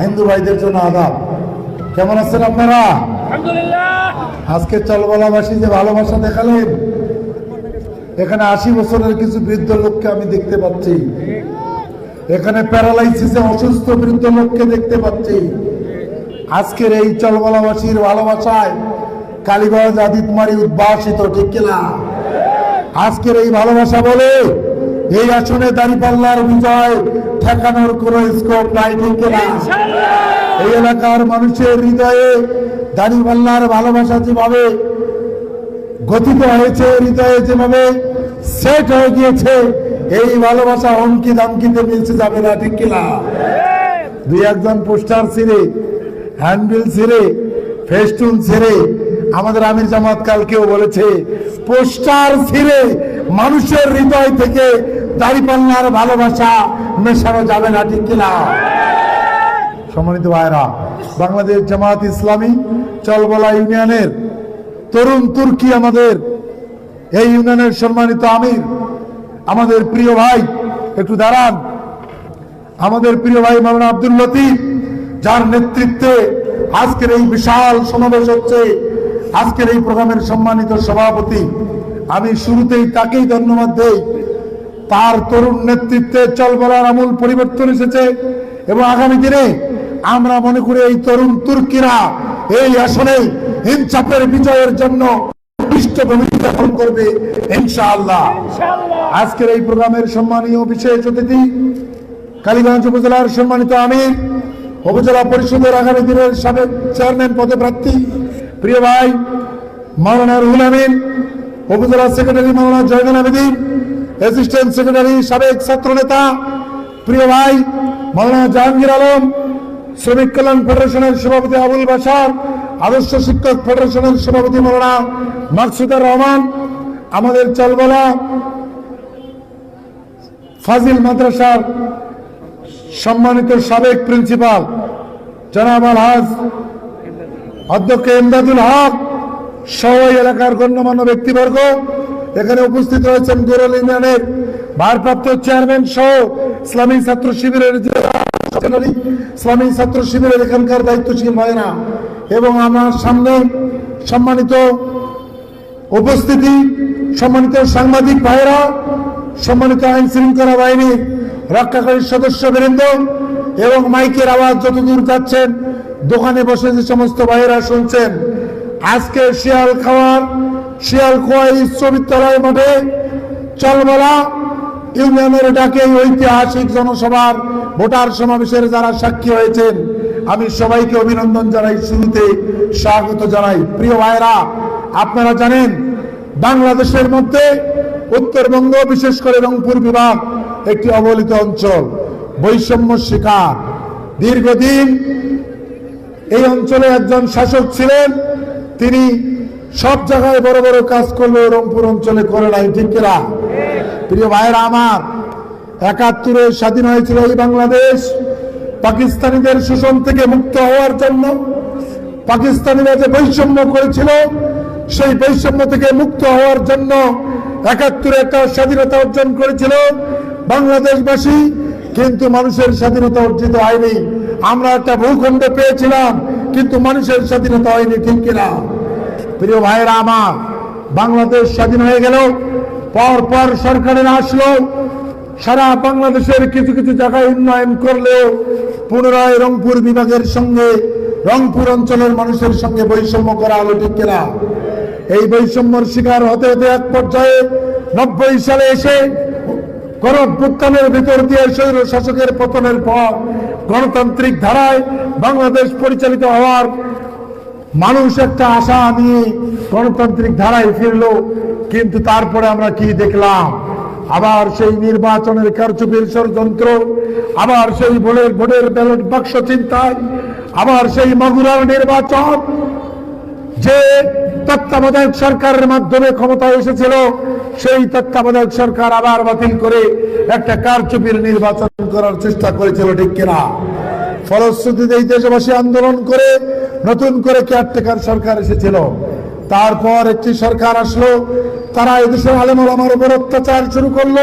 হিন্দু ভাইদের জন্য আদাব। কেমন আছেন আপনারা? আজকে চলবলাবাসী যে ভালোবাসা দেখালেন এখানে আশি বছরের কিছু বৃদ্ধ লোককে আমি দেখতে পাচ্ছি। এখানে প্যারালাইসিসে অসুস্থ বৃদ্ধ লোককে দেখতে পাচ্ছি। আজকের এই চলবলাবাসীর ভালোবাসায় কালীগঞ্জ আদিতমারি উদ্ভাসিত ঠিক কিনা? আজকের এই ভালোবাসা বলে এই আসনে দাঁড়িপাল্লার বিজয় ঠেকানোর কোন স্কোপ নাই, ঠিক কিনা? এই এলাকার মানুষের হৃদয়ে দাঁড়িপাল্লার ভালোবাসা যেভাবে গঠিত হয়েছে, হৃদয়ে যেভাবে সেট হয়ে গিয়েছে, এই ভালোবাসা হুমকি দামকিতে মিলছে যাবে না, ঠিক কিনা? দুই একজন পোস্টার ছিঁড়ে হ্যান্ডবিল ছিঁড়ে ফেস্টুন ছিঁড়ে, আমাদের আমির জামাত কালকেও বলেছে, পোস্টার ছিঁড়ে মানুষের হৃদয় থেকে দাড়িপাল্লার ভালোবাসা মেশানো যাবে না, ঠিক কিনা? সম্মানিত ভাইরা বাংলাদেশ জামাত ইসলামী চলবলা ইউনিয়নের তরুণ তুর্কি আমাদের, এই ইউনিয়নের সম্মানিত আমির, আমাদের প্রিয় ভাই, একটু দাঁড়ান। আমাদের প্রিয় ভাই মাওলানা আব্দুল লতিফ, যার নেতৃত্বে আজকের এই বিশাল সমাবেশ হচ্ছে, আজকের এই প্রোগ্রামের সম্মানিত সভাপতি। আমি শুরুতেই তাকেই ধন্যবাদ দেই তার তরুণ নেতৃত্বে চলবলার আমূল পরিবর্তন এসেছে এবং আগামী দিনে আমরা মনে করি এই তরুণ তুর্কিরা এই আসনে হিমচাপের বিজয়ের জন্য ভূমিকা করবে ইনশাআল্লাহ। আজকের এই প্রোগ্রামের সম্মানীয় বিশেষ অতিথি কালীগঞ্জ উপজেলার সম্মানিত আমির উপজেলা পরিষদের আগামী দিনের সাবেক চেয়ারম্যান পদে প্রার্থী প্রিয় ভাই মাওলানা রুহুল আমিন উপজেলা secretary Maulana Joynul Abedin assistant secretary সাবেক ছাত্র নেতা প্রিয় ভাই, মাওলানা জাহাঙ্গীর আলম, শ্রমিক কল্যাণ ফেডারেশনের সভাপতি আবুল বাসার আদর্শ শিক্ষক ফেডারেশনের সভাপতি মাওলানা মাকসুদার রহমান, আমাদের চলবলা ফাজিল মাদ্রাসার সম্মানিত সাবেক প্রিন্সিপাল, জনাব আলহাজ অধ্যক্ষ ইমদাদুল হক, সহ এলাকার গণ্যমান্য ব্যক্তিবর্গ এখানে উপস্থিত রয়েছেন গোরল ইউনিয়নের ভারপ্রাপ্ত চেয়ারম্যান সহ ইসলামী ছাত্র শিবিরের ইসলামী ছাত্র শিবিরের এখানকার দায়িত্বশীল ভাইরা এবং আমার সামনে সম্মানিত উপস্থিতি, সম্মানিত সাংবাদিক ভাইরা সম্মানিত আইন শৃঙ্খলা বাহিনীর রক্ষাকারী সদস্য বৃন্দ এবং মাইকের আওয়াজ যতদূর যাচ্ছেন, দোকানে বসে যে সমস্ত ভাইয়েরা শুনছেন আজকে শিয়াল খাওয়ার শিয়াল খোয়াই উচ্চ বিদ্যালয় মাঠে চলবলা ইউনিয়নের ডাকে ঐতিহাসিক জনসভার ভোটার সমাবেশের যারা সাক্ষী হয়েছেন, আমি সবাইকে অভিনন্দন জানাই, শুরুতে স্বাগত জানাই। প্রিয় ভাইরা আপনারা জানেন, বাংলাদেশের মধ্যে উত্তরবঙ্গ, বিশেষ করে রংপুর বিভাগ, একটি অবহেলিত অঞ্চল, বৈষম্য শিকার। দীর্ঘদিন এই অঞ্চলে একজন শাসক ছিলেন, তিনি সব জায়গায় বড় বড় কাজ করল রংপুর অঞ্চলে করে নাই, ঠিক কিনা? প্রিয় ভাইরা আমার, একাত্তরে স্বাধীন হয়েছিল এই বাংলাদেশ। পাকিস্তানিদের শোষণ থেকে মুক্ত হওয়ার জন্য পাকিস্তানিরা যে বৈষম্য করেছিল, সেই বৈষম্য থেকে মুক্ত হওয়ার জন্য একাত্তরে একটা স্বাধীনতা অর্জন করেছিল বাংলাদেশবাসী, কিন্তু মানুষের স্বাধীনতা অর্জিত হয়নি। আমরা একটা ভূখণ্ড পেয়েছিলাম, কিন্তু মানুষের স্বাধীনতা হয়নি, ঠিক কিনা? প্রিয় ভাইয়েরা আমার, বাংলাদেশ স্বাধীন হয়ে গেল পর পর সরকারের আসলো, সারা বাংলাদেশের কিছু কিছু জায়গায় উন্নয়ন করলেও পুনরায় রংপুর বিভাগের সঙ্গে, রংপুর অঞ্চলের মানুষের সঙ্গে বৈষম্য করা হলো ঠিক কিনা? এই বৈষম্যর শিকার হতে হতে এক পর্যায়ে নব্বই সালে এসে গণভ্যুত্থানের ভিতর দিয়ে স্বৈর শাসকের পতনের পর গণতান্ত্রিক ধারায় বাংলাদেশ পরিচালিত হওয়ার মানুষ একটা আশা নিয়ে গণতান্ত্রিক ধারায় ফিরলো, কিন্তু তারপরে আমরা কি দেখলাম? আবার সেই নির্বাচনের কারচুপির ষড়যন্ত্র, আবার সেই ভোটের ভোটের ব্যালট বাক্স চিন্তায় আবার সেই মগুরার নির্বাচন, যে তত্ত্বাবধায়ক সরকারের মাধ্যমে ক্ষমতায় এসেছিল, সেই তত্ত্বাবধায়ক সরকার আবার বাতিল করে একটা কারচুপির নির্বাচন করার চেষ্টা করেছিল, ঠিক কিনা? ফলশ্রুতিতে এই দেশবাসী আন্দোলন করে নতুন করে কেয়ারটেকার সরকার এসেছিল। তারপর একটি সরকার আসলো, তারা এদেশের আলেমুল আমার উপর অত্যাচার শুরু করল।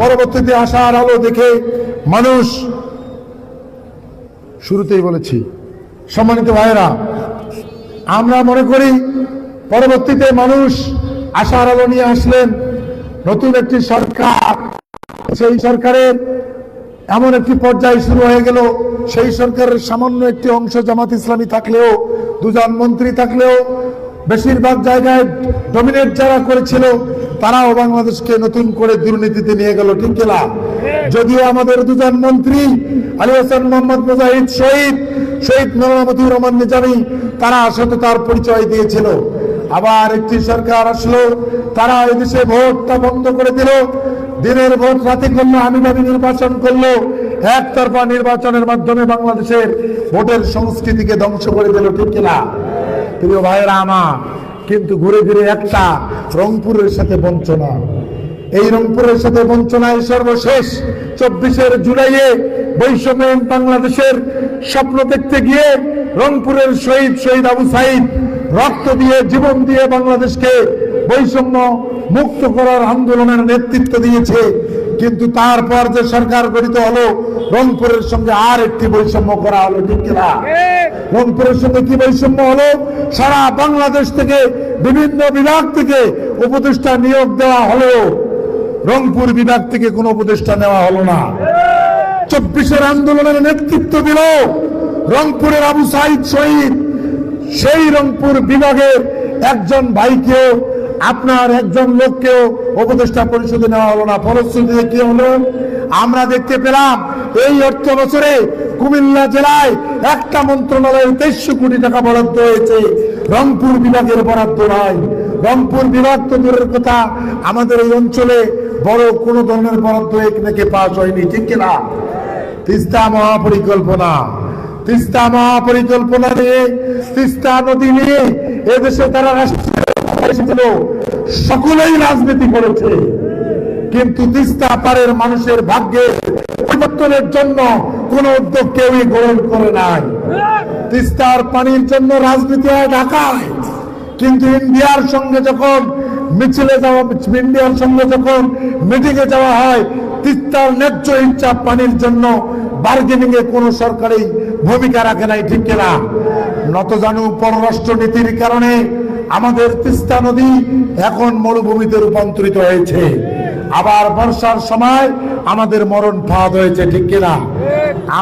পরবর্তীতে আসার আলো দেখে মানুষ, শুরুতেই বলেছি, সম্মানিত ভাইয়েরা, আমরা মনে করি পরবর্তীতে মানুষ আশার আলো নিয়ে আসলেন। নতুন একটি সরকার, সেই সরকারের এমন একটি পর্যায়ে শুরু হয়ে গেল। সেই সরকারের সামান্য একটি অংশ জামাত ইসলামী থাকলেও, দুজন মন্ত্রী থাকলেও, বেশিরভাগ জায়গায় ডমিনেট যারা করেছিল, তারাও বাংলাদেশকে নতুন করে দুর্নীতিতে নিয়ে গেল, ঠিক কিনা যদিও আমাদের দুজন মন্ত্রী, আলী হাসান, মোহাম্মদ মুজাহিদ শহীদ শহীদ মতিউর রহমান নিজামী, তারা সততার পরিচয় দিয়েছিল। আবার একটি সরকার আসলো, তারা এদেশে ভোটটা বন্ধ করে দিল দিনের ভোট রাতে করল আমি ভাবি নির্বাচন করল, একতরফা নির্বাচনের মাধ্যমে বাংলাদেশের ভোটের সংস্কৃতিকে ধ্বংস করে দিল, ঠিক কিনা? প্রিয় ভাইয়েরা আমার, কিন্তু ঘুরে ঘুরে একটা রংপুরের সাথে বঞ্চনা। এই রংপুরের সাথে বঞ্চনায় সর্বশেষ চব্বিশের জুলাইয়ে বৈষম্যহীন বাংলাদেশের স্বপ্ন দেখতে গিয়ে রংপুরের শহীদ শহীদ আবু সাইদ রক্ত দিয়ে, জীবন দিয়ে বাংলাদেশকে বৈষম্য মুক্ত করার আন্দোলনের নেতৃত্ব দিয়েছে। কিন্তু তারপর যে সরকার গঠিত হলো, রংপুরের সঙ্গে আর একটি বৈষম্য করা হলো, ঠিক কিনা রংপুরের সঙ্গে কি বৈষম্য হলো? সারা বাংলাদেশ থেকে, বিভিন্ন বিভাগ থেকে উপদেষ্টা নিয়োগ দেওয়া হলো। রংপুর বিভাগ থেকে কোনো উপদেষ্টা নেওয়া হলো না। চব্বিশের আন্দোলনের নেতৃত্ব দিল রংপুরের আবু সাইদ শহীদ। সেই রংপুর বিভাগের একজন ভাইকেও, আপনার একজন লোককেও উপদেষ্টা পরিষদে নেওয়া হলো না। ফলশ্রুতিতে কি হলো? আমরা দেখতে পেলাম, এই অর্থ বছরে কুমিল্লা জেলায় একটা মন্ত্রণালয়ে তেইশশো কোটি টাকা বরাদ্দ হয়েছে। রংপুর বিভাগের বরাদ্দ নয় রংপুর বিভাগ তো দূরের কথা, আমাদের এই অঞ্চলে বড় কোনো ধরনের বরাদ্দ এখানে পাস হয়নি ঠিক কিনা? তিস্তা মহাপরিকল্পনা। তিস্তা মহাপরিকল্পনা নিয়ে, তিস্তা নদী নিয়ে এদেশে তারা এসেছিল। সকলেই রাজনীতি করেছে। কিন্তু তিস্তা পারের মানুষের ভাগ্যে পরিবর্তনের জন্য কোন উদ্যোগ কেউই গ্রহণ করে নাই। তিস্তার পানির জন্য রাজনীতি হয় ঢাকায়। কিন্তু ইন্ডিয়ার সঙ্গে যখন মিছিলে যাওয়া, ইন্ডিয়ার সঙ্গে যখন মিটিং এ যাওয়া হয়, তিস্তার ন্যায্য ইচ্ছা পানির জন্য বার্গেনিং এ কোন সরকারি ভূমিকা রাখে নাই, ঠিক কিনা? নতজানু পররাষ্ট্র নীতির কারণে আমাদের তিস্তা নদী এখন মরুভূমিতে রূপান্তরিত হয়েছে। আবার বর্ষার সময় আমাদের মরণ ফাঁদ হয়েছে, ঠিক কিনা?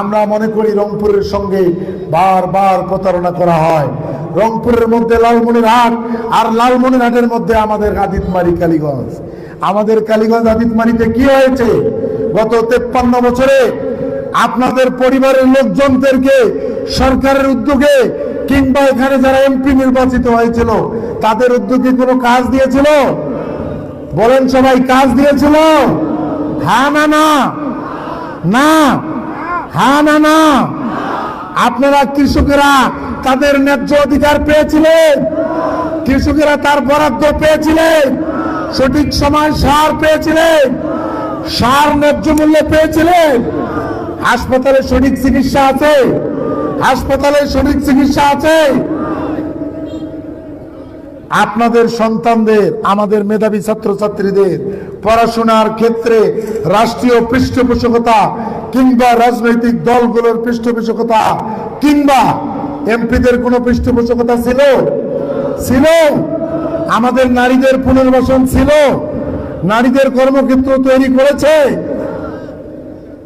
আমরা মনে করি রংপুরের সঙ্গে বারবার প্রতারণা করা হয়। রংপুরের মধ্যে লালমনিরহাট আর লালমনিরহাটের মধ্যে আমাদের আদিতমারি কালীগঞ্জ। আমাদের কালীগঞ্জ আদিতমারিতে কি হয়েছে? গত তেপ্পান্ন বছরে আপনাদের পরিবারের লোকজনদেরকে, সরকারের উদ্যোগে, কিংবা এখানে যারা এমপি নির্বাচিত হয়েছিল, তাদের উদ্যোগে কোনো কাজ দিয়েছিল? বলেন সবাই, কাজ দিয়েছিল? হ্যাঁ না না? হ্যাঁ না? আপনারা কৃষকেরা তাদের ন্যায্য অধিকার পেয়েছিলেন? কৃষকেরা তার বরাদ্দ পেয়েছিলেন? সঠিক সময় সার পেয়েছিলেন? সার ন্যায্য মূল্যে পেয়েছিলেন? হাসপাতালে সঠিক চিকিৎসা আছে? হাসপাতালে সঠিক চিকিৎসা আছে? আপনাদের সন্তানদের, আমাদের মেধাবী ছাত্রছাত্রীদের পড়াশোনার ক্ষেত্রে রাষ্ট্রীয় পৃষ্ঠপোষকতা কিংবা রাজনৈতিক দলগুলোর পৃষ্ঠপোষকতা কিংবা এমপিদের কোনো পৃষ্ঠপোষকতা ছিল? ছিল। আমাদের নারীদের পুনর্বাসন ছিল। নারীদের কর্মক্ষেত্র তৈরি করেছে।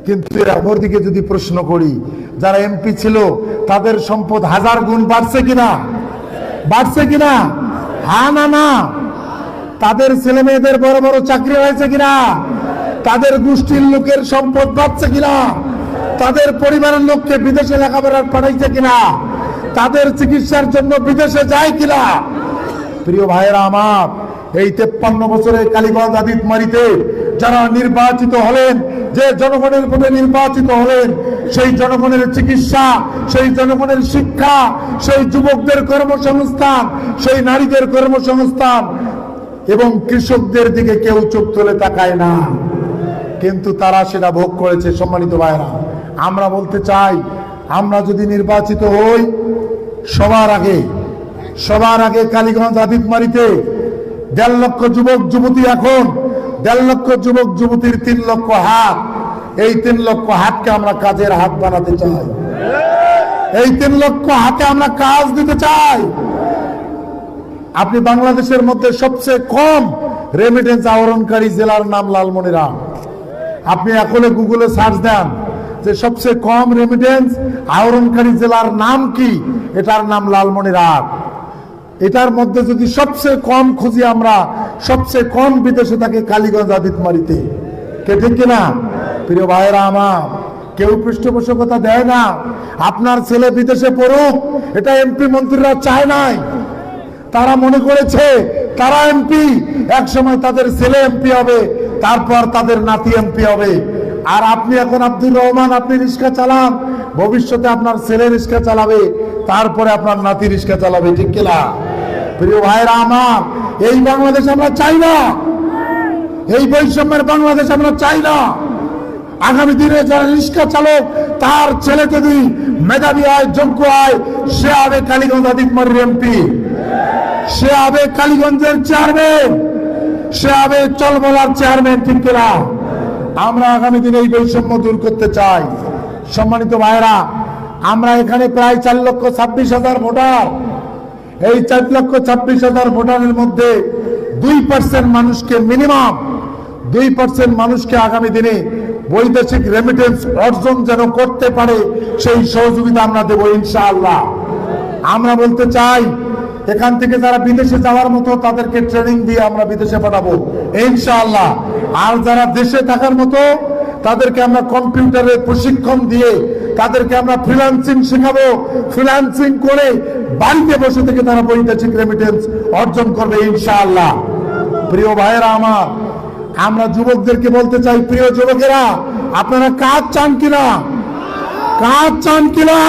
কিন্তু অপরদিকে যদি প্রশ্ন করি, যারা এমপি ছিল, তাদের সম্পদ হাজার গুণ বাড়ছে কিনা? বাড়ছে কিনা? হা না না। তাদের ছেলে মেয়েদের বড় বড় চাকরি হয়েছে কিনা? তাদের গোষ্ঠীর লোকের সম্পদ বাড়ছে কিনা? তাদের পরিবারের লোককে বিদেশে লেখাপড়ার পাঠাইছে কিনা? তাদের চিকিৎসার জন্য বিদেশে যায় কিনা? প্রিয় ভাইয়েরা আমার, এই তেপ্পান্ন বছরে কালীগঞ্জ আদিত মারিতে যারা নির্বাচিত হলেন, যে জনগণের ভোটে নির্বাচিত হলেন, সেই জনগণের চিকিৎসা, সেই জনগণের শিক্ষা, সেই যুবকদের কর্মসংস্থান, সেই নারীদের কর্মসংস্থান, এবং কৃষকদের দিকে কেউ চোখ তুলে তাকায় না। কিন্তু তারা সেটা ভোগ করেছে, সম্মানিত ভাইরা আমরা বলতে চাই, আমরা যদি নির্বাচিত হই, সবার আগে সবার আগে কালীগঞ্জ আদিতমারিতে দেড় লক্ষ যুবক, যুবতী এখন দেড় লক্ষ যুবক, যুবতীর তিন লক্ষ হাত। এই তিন লক্ষ হাতকে আমরা কাজের হাত বানাতে চাই। এই তিন লক্ষ হাতে আমরা কাজ দিতে চাই। আপনি বাংলাদেশের মধ্যে সবচেয়ে কম রেমিটেন্স আহরণকারী জেলার নাম লালমনিরহাট। আপনি এখনও গুগলে সার্চ দেন যে সবচেয়ে কম রেমিটেন্স আহরণকারী জেলার নাম কি, এটার নাম লালমনিরহাট। এটার মধ্যে যদি সবচেয়ে কম খুঁজি আমরা সবচেয়ে কম বিদেশে থাকে কালীগঞ্জ আদিতমারিতে। কে ঠিক কিনা? প্রিয় ভাইরা আমার, কেউ পৃষ্ঠপোষকতা দেয় না। আপনার ছেলে বিদেশে পড়ুক, এটা এমপি মন্ত্রীরা চায় নাই। তারা মনে করেছে, তারা এমপি এক সময় তাদের ছেলে এমপি হবে, তারপর তাদের নাতি এমপি হবে। আর আপনি এখন আব্দুর রহমান, আপনি রিক্সা চালান, ভবিষ্যতে আপনার ছেলে রিক্সা চালাবে, তারপরে আপনার নাতি রিক্সা চালাবে, ঠিক কিনা? প্রিয় ভাইরা আমার এই বাংলাদেশ আমরা চাই না। এই বৈষম্যের বাংলাদেশ আমরা চাই না। আগামী দিনে যারা রিক্সা চালক, তার ছেলে যদি মেধাবী হয় যোগ্য হয় সে হবে কালীগঞ্জ আদিতমারির এমপি। সে হবে কালীগঞ্জের চেয়ারম্যান। সে হবে চলবলার চেয়ারম্যান, ঠিক আমরা আগামী দিনে এই বৈষম্য দূর করতে চাই। সম্মানিত ভাইরা আমরা এখানে প্রায় চার লক্ষ ছাব্বিশ হাজার ভোটার। এই চার লক্ষ ছাব্বিশ হাজার ভোটারের মধ্যে দুই পার্সেন্ট মানুষকে মিনিমাম দুই পার্সেন্ট মানুষকে আগামী দিনে বৈদেশিক রেমিটেন্স অর্জন যেন করতে পারে, সেই সহযোগিতা আমরা দেবো ইনশাআল্লাহ। আমরা বলতে চাই, এখান থেকে যারা বিদেশে যাওয়ার মতো তাদেরকে ট্রেনিং দিয়ে আমরা বিদেশে পাঠাবো, ইনশাআল্লাহ। আর যারা দেশে থাকার মতো, তাদেরকে আমরা কম্পিউটারের প্রশিক্ষণ দিয়ে তাদেরকে আমরা ফ্রিল্যান্সিং শেখাবো। ফ্রিল্যান্সিং করে বাড়িতে বসে থেকে তারা বৈদেশিক রেমিটেন্স অর্জন করবে ইনশাআল্লাহ। প্রিয় ভাইয়েরা আমার, আমরা যুবকদেরকে বলতে চাই, প্রিয় যুবকেরা, আপনারা কাজ চান কিনা? কাজ চান কিনা?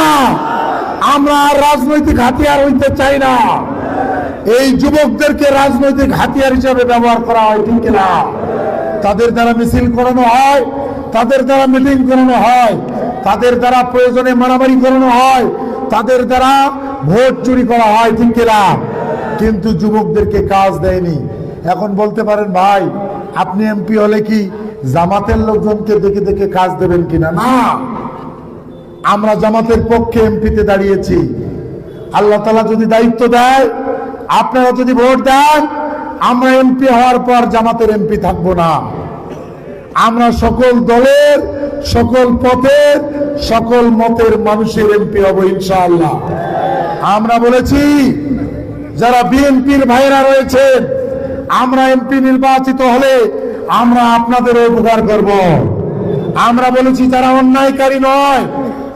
আমরা আর রাজনৈতিক হাতিয়ার হইতে চাই না। এই যুবকদেরকে রাজনৈতিক হাতিয়ার হিসাবে ব্যবহার করা হয়, ঠিক কিনা? তাদের দ্বারা মিছিল করানো হয়, তাদের দ্বারা মিটিং করানো হয়। তাদের দ্বারা প্রয়োজনে মারামারি করানো হয়, তাদের দ্বারা ভোট চুরি করা হয়, ঠিক কিনা? কিন্তু যুবকদেরকে কাজ দেয়নি। এখন বলতে পারেন, ভাই, আপনি এমপি হলে কি জামাতের লোকজনকে দেখে দেখে কাজ দেবেন কিনা? না। আমরা জামাতের পক্ষে এমপিতে দাঁড়িয়েছি। আল্লাহ তালা যদি দায়িত্ব দেয়, আপনারা যদি ভোট দেন, আমরা এমপি হওয়ার পর জামাতের এমপি থাকব না। আমরা সকল দলের, সকল পথের, সকল মতের মানুষের এমপি হব ইনশাআল্লাহ। আমরা বলেছি, যারা বিএনপির ভাইরা রয়েছেন, আমরা এমপি নির্বাচিত হলে আমরা আপনাদের উপকার করব। আমরা বলেছি, যারা অন্যায়কারী নয়,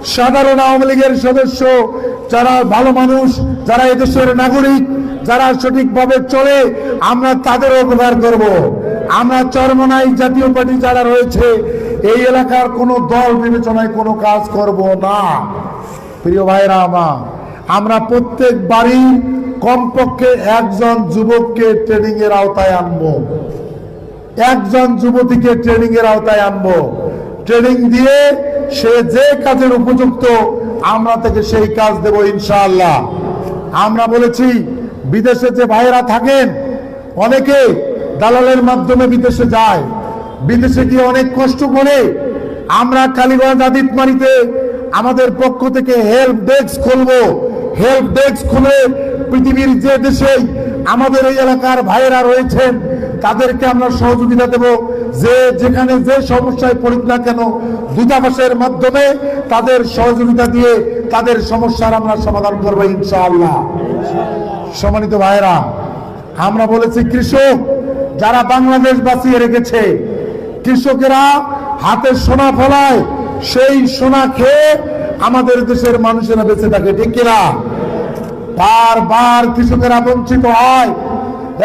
সাধারণ আওয়ামী লীগের সদস্য, যারা ভালো মানুষ, যারা এদেশের নাগরিক, যারা সঠিকভাবে চলে, আমরা তাদের উপকার করব। আমরা চরমনাই জাতীয় পার্টি যারা রয়েছে, এই এলাকার কোনো দল বিবেচনায় কোনো কাজ করব না। প্রিয় ভাইরা আমার, আমরা প্রত্যেক বাড়ি কমপক্ষে একজন যুবককে ট্রেনিং এর আওতায় আনব। একজন যুবতীকে ট্রেনিং এর আওতায় আনব। ট্রেনিং দিয়ে সে যে কাজের উপযুক্ত, আমরা থেকে সেই কাজ দেব ইনশাআল্লাহ। আমরা বলেছি, বিদেশে যে ভাইয়েরা থাকেন, অনেকে দালালের মাধ্যমে বিদেশে যায়। বিদেশে গিয়ে অনেক কষ্ট করে আমরা কালীগঞ্জ আদিতমারিতে আমাদের পক্ষ থেকে হেল্প ডেস্ক খুলবো। হেল্প ডেস্ক খুলে পৃথিবীর যে দেশে আমাদের এই এলাকার ভাইয়েরা রয়েছেন, তাদেরকে আমরা সহযোগিতা দেব। যে যেখানে যে সমস্যায় পড়ুক না কেন, দূতাবাসের মাধ্যমে তাদের সহযোগিতা দিয়ে তাদের সমস্যার আমরা সমাধান করব ইনশাআল্লাহ। সম্মানিত ভাইয়েরা, আমরা বলেছি কৃষক যারা বাংলাদেশ বাঁচিয়ে রেখেছে, কৃষকেরা হাতে সোনা ফলায়, সেই সোনা খেয়ে আমাদের দেশের মানুষেরা বেঁচে থাকে, ঠিক কিনা? বারবার কৃষকেরা বঞ্চিত হয়।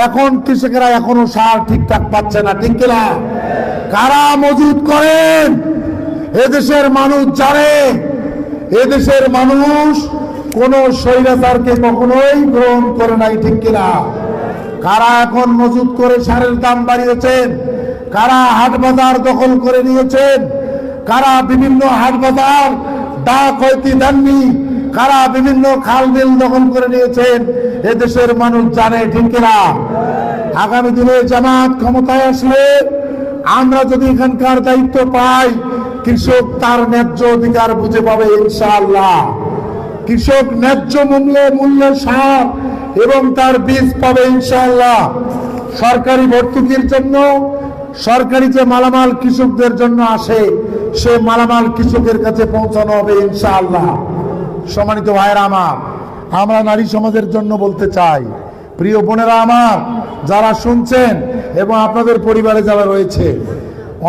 এখন কৃষকেরা এখনও সার ঠিকঠাক পাচ্ছে না, ঠিক কিনা? কারা মজুদ করেন? এদেশের মানুষ জানে। এদেশের মানুষ কোন স্বৈরাচারকে কখনোই গ্রহণ করে নাই, ঠিক কিনা? কারা এখন মজুদ করে সারের দাম বাড়িয়েছেন? কারা হাট বাজার দখল করে নিয়েছেন? কারা বিভিন্ন হাট বাজার ডাক হইতে দেননি? কারা বিভিন্ন খাল বিল দখল করে নিয়েছেন? এদেশের মানুষ জানে, ঠিক কিনা? আগামী দিনে জামাত ক্ষমতায় আসলে আমরা যদি এখানকার দায়িত্ব পাই, কৃষক তার ন্যায্য অধিকার বুঝে পাবে ইনশাআল্লাহ। কৃষক ন্যায্য মূল্যে মূল্য সার এবং তার বীজ পাবে ইনশাল্লাহ সরকারি ভর্তুকির জন্য, সরকারি যে মালামাল কৃষকদের জন্য আসে, সে মালামাল কৃষকের কাছে পৌঁছানো হবে ইনশাআল্লাহ। সম্মানিত ভাইয়েরা আমার, আমরা নারী সমাজের জন্য বলতে চাই, প্রিয় বোনেরা আমার, যারা শুনছেন এবং আপনাদের পরিবারে যারা রয়েছে,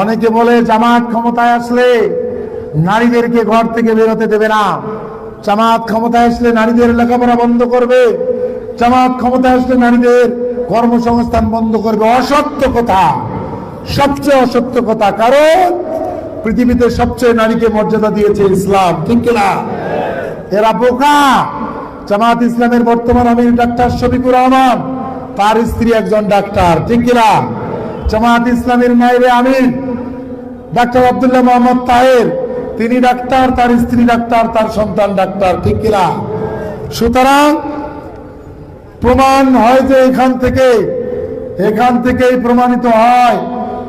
অনেকে বলে জামাত ক্ষমতায় আসলে নারীদেরকে ঘর থেকে বেরোতে দেবে না। জামাত ক্ষমতায় আসলে নারীদের লেখাপড়া বন্ধ করবে। জামাত ক্ষমতায় আসলে নারীদের কর্মসংস্থান বন্ধ করবে অসত্য কথা। সবচেয়ে অসত্য কথা কারণ পৃথিবীতে সবচেয়ে নারীকে মর্যাদা দিয়েছে ইসলাম, ঠিক কিনা? এরা বোকা। জামাত ইসলামের বর্তমান আমির ডাক্তার শফিকুর রহমান, তার স্ত্রী একজন ডাক্তার, ঠিক কিনা? জামাত ইসলামের নাইবে আমির ডাক্তার আব্দুল্লাহ মোহাম্মদ তাহের, তিনি ডাক্তার, তার স্ত্রী ডাক্তার, তার সন্তান ডাক্তার, ঠিক কিনা? সুতরাং প্রমাণ হয় যে এখান থেকে, এখান থেকেই প্রমাণিত হয়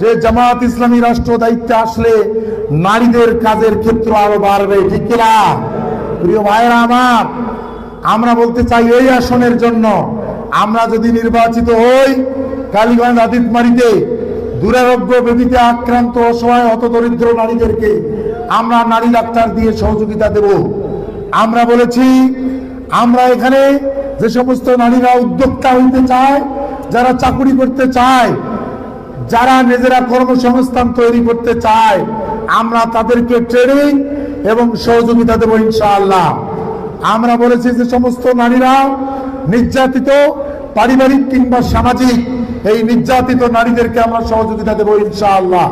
যে জামাত ইসলামী রাষ্ট্র দায়িত্বে আসলে নারীদের কাজের ক্ষেত্র আরও বাড়বে, ঠিক কিনা? প্রিয় ভাইয়েরা আমার, আমরা বলতে চাই এই আসনের জন্য, আমরা যদি নির্বাচিত হই কালীগঞ্জ আদিতমারিতে, দুরারোগ্য ব্যাধিতে আক্রান্ত, অসহায় হতদরিদ্র নারীদেরকে আমরা নারী ডাক্তার দিয়ে সহযোগিতা দেব। আমরা বলেছি, আমরা এখানে যে সমস্ত নারীরা উদ্যোক্তা হইতে চায়, যারা চাকুরি করতে চায়, যারা নিজেরা কর্মসংস্থান তৈরি করতে চায়, আমরা তাদেরকে ট্রেনিং এবং সহযোগিতা দেবো ইনশাআল্লাহ। আমরা বলেছি যে সমস্ত নারীরা নির্যাতিত পারিবারিক কিংবা সামাজিক, এই নির্যাতিত নারীদেরকে আমরা সহযোগিতা দেবো ইনশাআল্লাহ।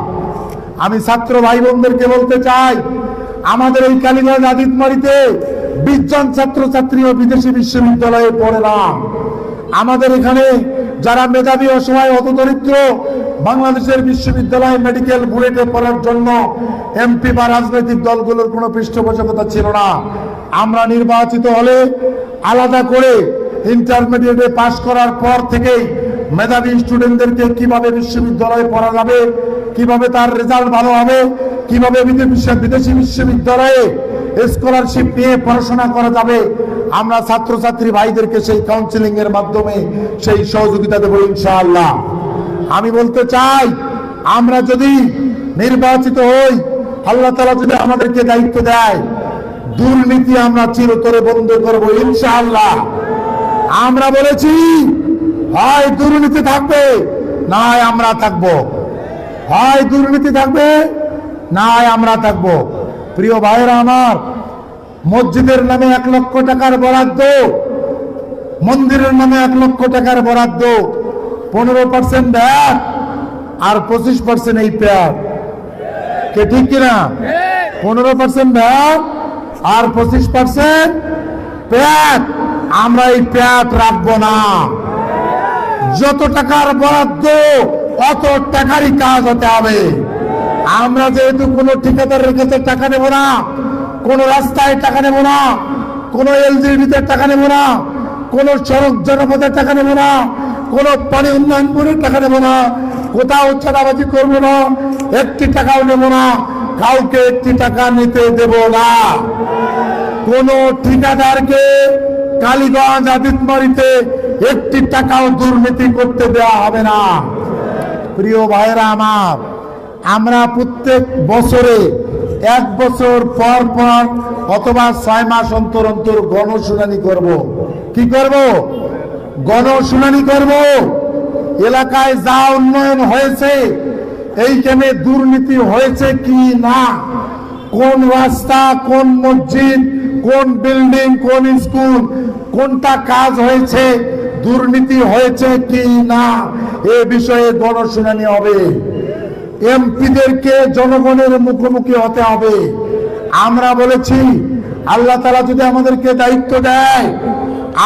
আমি ছাত্র ভাই বোনদেরকে বলতে চাই, আমাদের এই কালীগঞ্জ আদিতমারিতে বিশ জন ও বিদেশি বিশ্ববিদ্যালয়ে পড়ে না আমাদের এখানে যারা মেধাবী অসহায় অতদরিদ্র বাংলাদেশের বিশ্ববিদ্যালয় মেডিকেল বুলেটে পড়ার জন্য এমপি বা রাজনৈতিক দলগুলোর কোনো পৃষ্ঠপোষকতা ছিল না। আমরা নির্বাচিত হলে আলাদা করে ইন্টারমিডিয়েটে পাশ করার পর থেকেই মেধাবী স্টুডেন্টদেরকে কীভাবে বিশ্ববিদ্যালয়ে পড়া যাবে, কীভাবে তার রেজাল্ট ভালো হবে, কীভাবে বিদেশি বিশ্ববিদ্যালয়ে স্কলারশিপ নিয়ে পড়াশোনা করা যাবে। আমরা ছাত্রছাত্রী ভাইদেরকে সেই কাউন্সিলিং এর মাধ্যমে সেই সহযোগিতা দেবো ইনশাআল্লাহ। আমি বলতে চাই, আমরা যদি নির্বাচিত হই, আল্লাহ তালা যদি আমাদেরকে দায়িত্ব দেয়, দুর্নীতি আমরা চিরতরে বন্ধ করব ইনশাআল্লাহ। আমরা বলেছি, হয় দুর্নীতি থাকবে না আমরা থাকব। হয় দুর্নীতি থাকবে না আমরা থাকব। প্রিয় ভাইয়েরা আমার, মসজিদের নামে এক লক্ষ টাকার বরাদ্দ, মন্দিরের নামে এক লক্ষ টাকার বরাদ্দ, পনেরো পার্সেন্ট ভ্যাট আর পঁচিশ পার্সেন্ট এই প্যাট কে ঠিক কিনা? পনেরো পার্সেন্ট ভ্যাট আর পঁচিশ পার্সেন্ট প্যাট আমরা এই প্যাট রাখব না। যত টাকার বরাদ্দ, অত টাকারই কাজ হতে হবে। আমরা যেহেতু কোনো ঠিকাদারের কাছে টাকা নেব না, কোনো রাস্তায় টাকা নেব না, কোনো এলজিবিতে টাকা নেব না, কোনো সড়ক জনপথের টাকা নেব না, কোনো পানি উন্নয়ন বোর্ডের টাকা নেব না, কোথাও চাঁদাবাজি করব না, একটি টাকাও নেব না, কাউকে একটি টাকা নিতে দেব না। কোন ঠিকাদারকে কালীগঞ্জ আদিতমারিতে একটি টাকাও দুর্নীতি করতে দেওয়া হবে না। প্রিয় ভাইরা আমার আমরা প্রত্যেক বছরে এক বছর পর পর অথবা ছয় মাস অন্তর অন্তর গণশুনানি করব। কি করব? গণশুনানি করব। এলাকায় যা উন্নয়ন হয়েছে এইখানে দুর্নীতি হয়েছে কি না? কোন রাস্তা, কোন মসজিদ, কোন বিল্ডিং, কোন স্কুল, কোনটা কাজ হয়েছে, দুর্নীতি হয়েছে কি না? এ বিষয়ে গণশুনানি হবে। এমপিদেরকে জনগণের মুখোমুখি হতে হবে। আমরা বলেছি, আল্লাহ তালা যদি আমাদেরকে দায়িত্ব দেয়,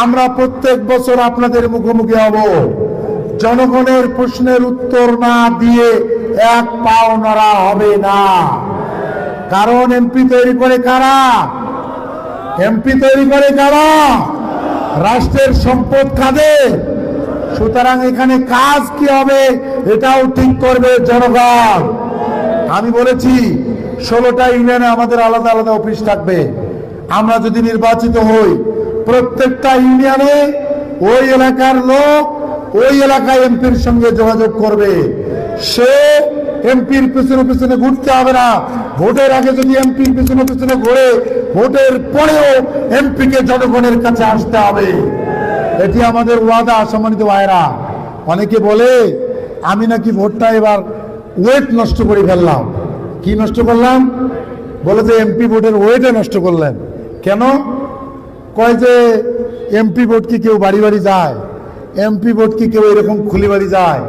আমরা প্রত্যেক বছর আপনাদের মুখোমুখি হব। জনগণের প্রশ্নের উত্তর না দিয়ে এক পাও নড়া হবে না। কারণ এমপি তৈরি করে কারা? এমপি তৈরি করে কারা? রাষ্ট্রের সম্পদ কাদের? সুতরাং এখানে কাজ কি হবে এটাও ঠিক করবে জনগণ। আমি বলেছি, ষোলোটা ইউনিয়নে আমাদের আলাদা আলাদা অফিস থাকবে। আমরা যদি নির্বাচিত হই, প্রত্যেকটা ইউনিয়নে ওই এলাকার লোক ওই এলাকায় এমপির সঙ্গে যোগাযোগ করবে। সে এমপির পিছনে পিছনে ঘুরতে হবে না। ভোটের আগে যদি এমপির পিছনে পিছনে ঘুরে, ভোটের পরেও এমপিকে জনগণের কাছে আসতে হবে। এটি আমাদের ওয়াদা, সম্মানিত ভাইরা অনেকে বলে, আমি নাকি ভোটটা এবার ওয়েট নষ্ট করে ফেললাম। কি নষ্ট করলাম? বলে যে, এমপি ভোটের ওয়েটে নষ্ট করলেন। কেন? কয় যে, এমপি ভোট কি কেউ বাড়ি বাড়ি যায়? এমপি ভোট কি কেউ এরকম খুলি বাড়ি যায়?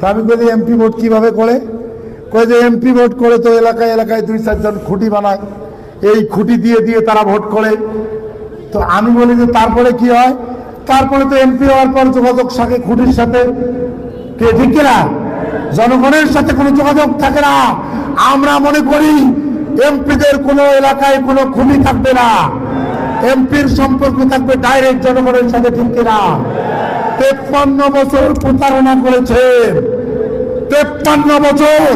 তা আমি বলি, এমপি ভোট কীভাবে করে? কয় যে, এমপি ভোট করে তো এলাকায় এলাকায় দুই চারজন খুঁটি বানায়। এই খুঁটি দিয়ে দিয়ে তারা ভোট করে। তো আমি বলি যে, তারপরে কি হয়? তারপরে তো এমপি হওয়ার পর যোগাযোগ থাকে খুঁটির সাথে। কে ঠিক কিনা? জনগণের সাথে কোনো যোগাযোগ থাকে না। আমরা মনে করি এমপিদের কোনো এলাকায় কোনো খুনি থাকবে না। এমপির সম্পর্ক থাকবে ডাইরেক্ট জনগণের সাথে, ঠিক কিনা? তেপ্পান্ন বছর প্রতারণা করেছেন তেপ্পান্ন বছর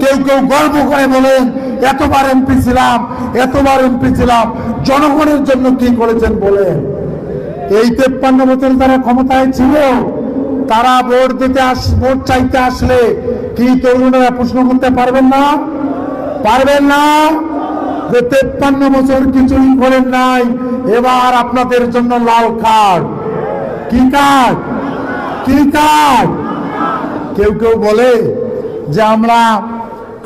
কেউ কেউ গর্ব করে বলেন, এতবার এমপি ছিলাম, এতবার এমপি ছিলাম, জনগণের জন্য কি করেছেন? বলেন। এই তেপ্পান্ন বছর তারা ক্ষমতায় ছিল, তারা ভোট দিতে আস, ভোট চাইতে আসলে কি তরুণরা প্রশ্ন করতে পারবেন না? পারবেন না? যে তেপ্পান্ন বছর কিছুই করেন নাই, এবার আপনাদের জন্য লাল কার্ড। কি কার্ড? কি কার্ড? কেউ কেউ বলে যে আমরা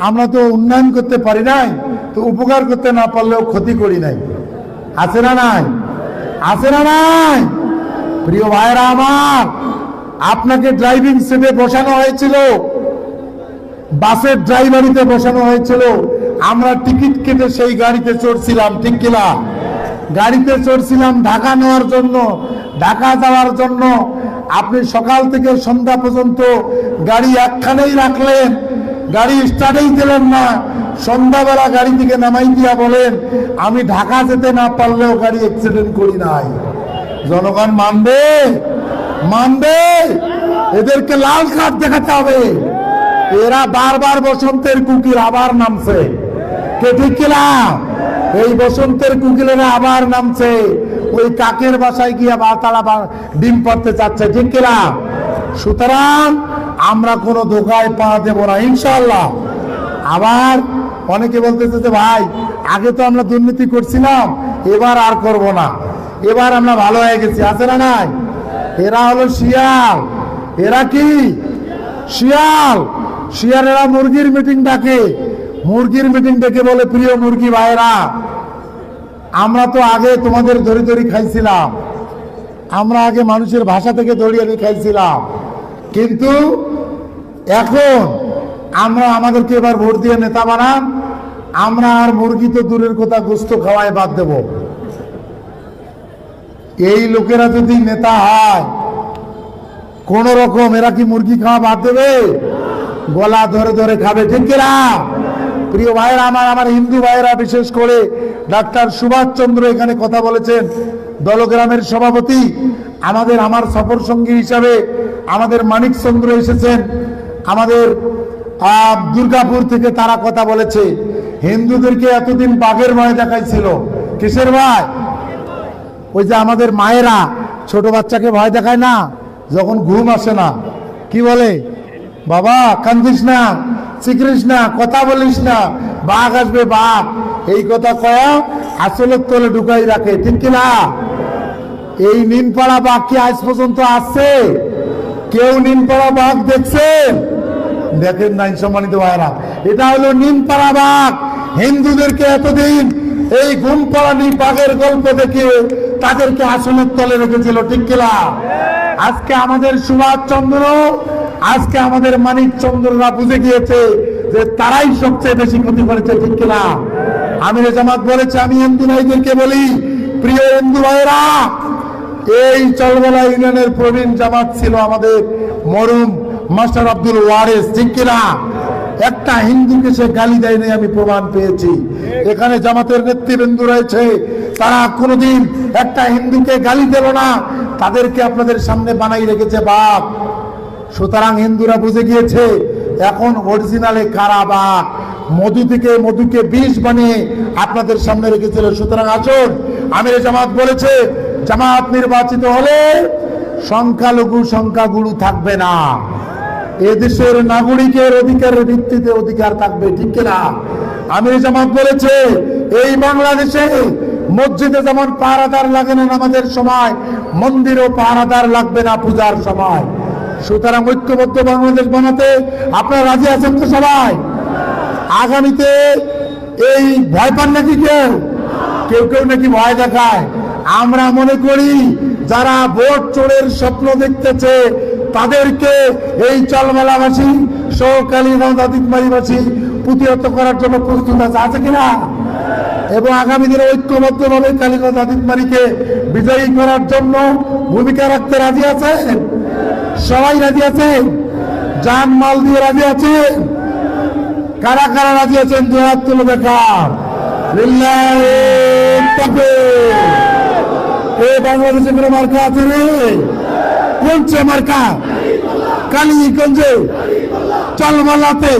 আমরা তো উন্নয়ন করতে পারি নাই, তো উপকার করতে না পারলেও ক্ষতি করি নাই। আছে না নাই? আছে না নাই? প্রিয় ভাইরা আমার, আপনাকে ড্রাইভিং সিটে বসানো হয়েছিল। বাসের ড্রাইভারিতে বসানো হয়েছিল। আমরা টিকিট কেটে সেই গাড়িতে চড়ছিলাম, ঠিক কিনা? গাড়িতে চড়ছিলাম ঢাকা নেওয়ার জন্য, ঢাকা যাওয়ার জন্য। আপনি সকাল থেকে সন্ধ্যা পর্যন্ত গাড়ি একখানেই রাখলেন, গাড়ি স্টার্টেই দিলেন না। সন্ধ্যাবেলা গাড়ি থেকে নামাই দিয়া বলেন, আমি ঢাকা যেতে না পারলেও গাড়ি অ্যাক্সিডেন্ট করি নাই। জনগণ মানবে? মানবে? এদেরকে লাল কার্ড দেখাতে হবে। এরা বারবার বসন্তের কুকিল আবার নামছে। কে ঠিক এই বসন্তের কুকিলেরা আবার নামছে। ওই কাকের বাসায় গিয়ে বা তারা ডিম পাড়তে চাচ্ছে ঠিক কিনা সুতরাং আমরা কোনো ধোকায় পা দেব না ইনশাল্লাহ আবার অনেকে বলতেছে যে, ভাই, আগে তো আমরা দুর্নীতি করছিলাম, এবার আর করব না। এবার আমরা ভালো হয়ে গেছি, আছে না নাই? এরা হলো শিয়াল। এরা কি? শিয়াল। শিয়ালেরা মুরগির মিটিং ডাকে। মুরগির মিটিং ডেকে বলে, প্রিয় মুরগি ভাইরা আমরা তো আগে তোমাদের ধরে ধরে খাইছিলাম। আমরা আগে মানুষের ভাষা থেকে নিয়ে খাইছিলাম। কিন্তু এখন আমরা আমাদেরকে এবার ভোট দিয়ে নেতা বানান, আমরা আর মুরগি তো দূরের কথা গোস্ত খাওয়ায় বাদ দেব। এই লোকেরা যদি নেতা হয়, কোন রকম এরা কি মুরগি খাওয়া বাদ দেবে? গলা ধরে ধরে খাবে, ঠিক কিনা প্রিয় ভাইয়েরা আমার আমার হিন্দু ভাইয়েরা বিশেষ করে ডাক্তার সুভাষ চন্দ্র এখানে কথা বলেছেন, দলগ্রামের সভাপতি। আমাদের আমার সফর সঙ্গী হিসাবে আমাদের মানিক চন্দ্র এসেছেন, আমাদের দুর্গাপুর থেকে তারা কথা বলেছে। হিন্দুদেরকে এতদিন বাঘের ভয় দেখাইছিল। কিসের ভয়? ওই যে আমাদের মায়েরা ছোট বাচ্চাকে ভয় দেখায় না, যখন ঘুম আসে না। কি বলে? বাবা, কান্দিস না, চিকরিস না, কথা বলিস না, বাঘ আসবে, বাঘ। এই কথা কয়া আসলের তলে ঢুকাই রাখে, ঠিক কিনা এই নিমপাড়া বাঘ কি আজ পর্যন্ত আসছে? কেউ নিমপাড়া বাঘ দেখছেন দেখেন নাই সম্মানিত ভাইরা এটা হলো নিমপাড়া বাঘ। হিন্দুদেরকে এতদিন এই ঘুম পাড়ানি বাঘের গল্প দেখে তাদেরকে আসনের তলে রেখেছিল, ঠিক কিনা? আজকে আমাদের সুভাষ চন্দ্র আজকে আমাদের মানিক চন্দ্ররা বুঝে গিয়েছে যে তারাই সবচেয়ে বেশি ক্ষতি করেছে, ঠিক কিনা? আমি জামাত বলেছে, আমি হিন্দু ভাইদেরকে বলি, প্রিয় হিন্দু ভাইরা এই চলবেলা ইউনিয়নের প্রবীণ জামাত ছিল আমাদের মরুম মাস্টার আব্দুল ওয়ারেস, ঠিক কিনা? একটা হিন্দুকে সে গালি দেয়নি আমি প্রমাণ পেয়েছি। এখানে জামাতের নেতৃবৃন্দ রয়েছে, তারা কোনোদিন একটা হিন্দুকে গালি দিল না। তাদেরকে আপনাদের সামনে বানাই রেখেছে বাপ। সুতরাং হিন্দুরা বুঝে গিয়েছে, এখন অরিজিনালে কারাবা মধু থেকে মধুকে বিষ বানিয়ে আপনাদের সামনে রেখেছিল। সুতরাং আসুন, আমির জামাত বলেছে, জামাত নির্বাচিত হলে সংখ্যালঘু, সংখ্যাগুরু থাকবে না। এদেশের নাগরিকের অধিকারের ভিত্তিতে অধিকার থাকবে, ঠিক কিনা? আমির জামাত বলেছে, এই বাংলাদেশে মসজিদে যেমন পাহারাদার লাগে না আমাদের সময়, মন্দিরও পাহারাদার লাগবে না পূজার সময়। সুতরাং ঐক্যবদ্ধ বাংলাদেশ বানাতে আপনারা রাজি আছেন তো সবাই? আগামীতে এই ভয় পান নাকি কেউ? কেউ কেউ নাকি ভয় দেখায়। আমরা মনে করি, যারা ভোট চোরের স্বপ্ন দেখতেছে তাদেরকে এই চলমেলাবাসী সহকালীগঞ্জ আদিতমারিবাসী প্রতিহত করার জন্য প্রস্তুত আছে আছে কিনা? এবং আগামী দিনে ঐক্যবদ্ধভাবে কালীগঞ্জ আদিতমারিকে বিজয়ী করার জন্য ভূমিকা রাখতে রাজি আছেন? সবাই রাজি আছেন? যান মাল দিয়ে রাজি আছেন? কারা কারা রাজি আছেন? তুলে। বাংলাদেশে কোনো মার্কা আছে রে? কোনছে মার্কা কালীগঞ্জে চলমালাতে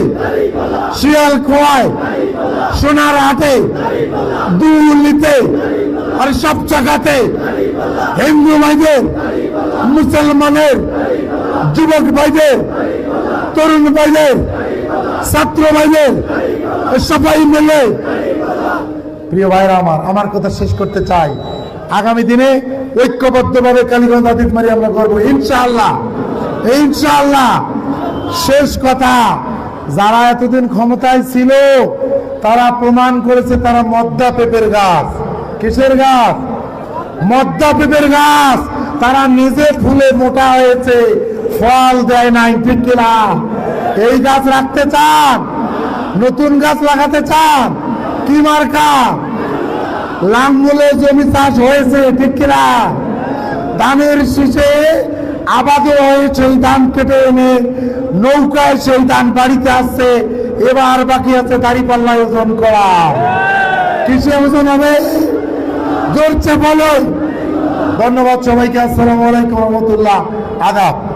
শিয়াল খোয়ায়, সোনার হাটে দুর্নীতে আর সব জায়গাতে হিন্দু ভাইদের, মুসলমানের, যুবক ভাইদের, তরুণ ভাইদের, ছাত্র ভাইদের, সবাই মিলে। প্রিয় ভাইরা আমার আমার কথা শেষ করতে চাই। আগামী দিনে ঐক্যবদ্ধভাবে কালীগঞ্জ আদিত মারি আমরা করব। ইনশাআল্লাহ ইনশাআল্লাহ। শেষ কথা, যারা এতদিন ক্ষমতায় ছিল, তারা প্রমাণ করেছে তারা মদ্দা পেঁপের গাছ। কিসের গাছ? মদ্দা পেঁপের গাছ। তারা নিজে ফুলে মোটা হয়েছে, ফল দেয় নাই, ঠিক কিনা এই গাছ রাখতে চান? নতুন গাছ লাগাতে চান? কি মার্কা? লাঙ্গুলে জমি চাষ হয়েছে, ঠিক কিনা? ধানের শীষে আবাদও হয়েছে সেই ধান কেটে এনে নৌকায় সেই ধান বাড়িতে আসছে, এবার বাকি আছে দাড়ি পাল্লায় ওজন করা। কিসে ওজন হবে? জোরছে বলো। ধন্যবাদ সবাইকে, আসসালামু আলাইকুম রহমতুল্লাহ। আদাব।